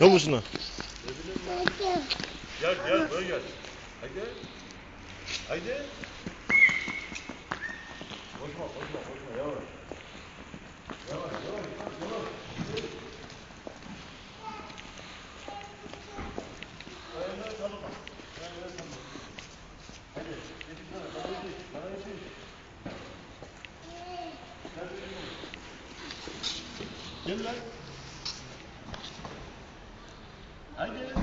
Ne bu şuna? Gel gel böyle gel. Haydi. Haydi. Koşma koşma yavaş. Yavaş yavaş yavaş. Hay que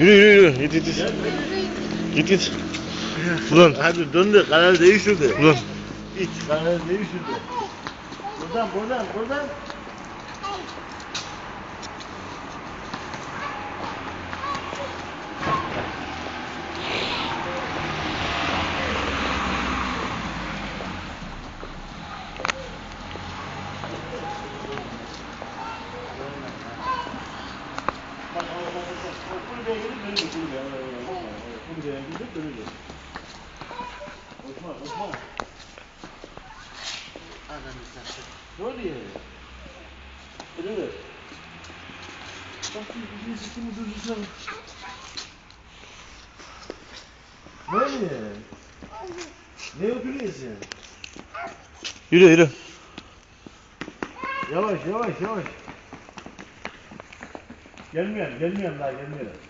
Yürü yürü yürü. Git git git. Git git. Ulan. Hadi döndü. Kanal değiştirdi. Ulan. İç kanal değiştirdi. Buradan buradan buradan. Kulübeye gidip dönecek. Koşma koşma. Ananı satayım. Ne oluyor? Öyle mi? Bak bir sikimi durdursana. Ne oluyor? Ne oturuyorsun? Yürü yürü. Yavaş yavaş yavaş. Gelmiyorum gelmiyorum daha gelmiyorum.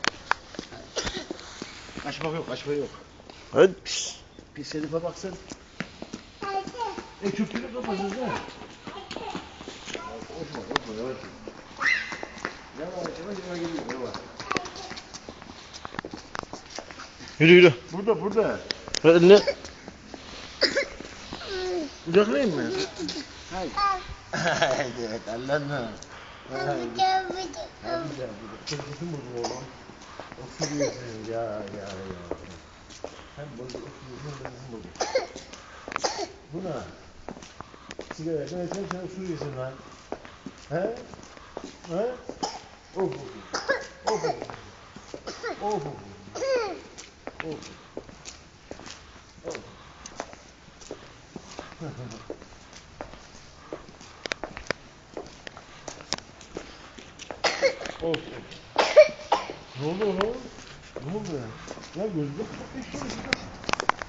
Kaçmak yok, kaçmak yok. Hadi. Pis. Pis herife bak sen. E çöpünü kapatacağız ha. Koşma, koşma, yavaş. Yavaş, yavaş, yavaş geliyor, yavaş. Yürü yürü. Burada, burada. Ver elini. Kucaklayayım mı? Haydi. Haydi, evet, Allah'ına. Haydi. 옥수수 야야야 한번 먹어 누나 지가 내가 천천히 술이 있으면 에? 에? 오호. 오호. 오호. 오호. 오호. 오후 Ne oldu oğlum? Ne oldu ya? Ya gözlük.